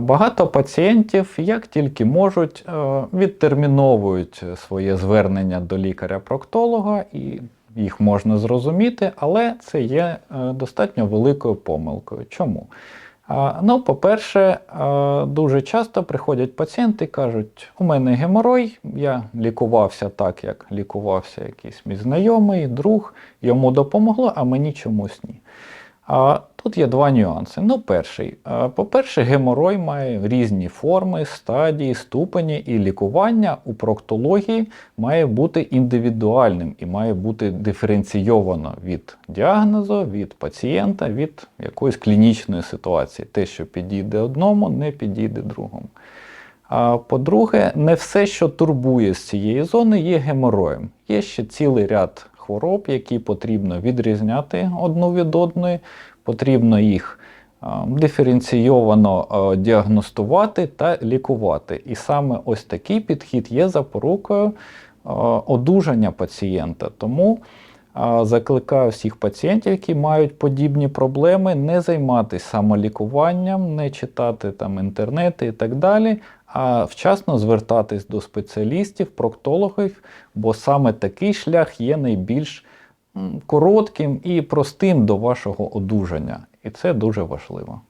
Багато пацієнтів, як тільки можуть, е, відтерміновують своє звернення до лікаря-проктолога, і їх можна зрозуміти, але це є е, достатньо великою помилкою. Чому? Ну, по-перше, е, дуже часто приходять пацієнти і кажуть: у мене геморой, я лікувався так, як лікувався якийсь мій знайомий, друг, йому допомогло, а мені чомусь ні. Тут є два нюанси. Ну, перший. По-перше, геморой має різні форми, стадії, ступені, і лікування у проктології має бути індивідуальним і має бути диференційовано від діагнозу, від пацієнта, від якоїсь клінічної ситуації. Те, що підійде одному, не підійде другому. А по-друге, не все, що турбує з цієї зони, є геморроєм. Є ще цілий ряд хвороб, які потрібно відрізняти одну від одної, потрібно їх диференційовано діагностувати та лікувати. І саме ось такий підхід є запорукою одужання пацієнта. Тому закликаю всіх пацієнтів, які мають подібні проблеми, не займатися самолікуванням, не читати там інтернети і так далі, а вчасно звертатись до спеціалістів, проктологів, бо саме такий шлях є найбільш коротким і простим до вашого одужання. І це дуже важливо.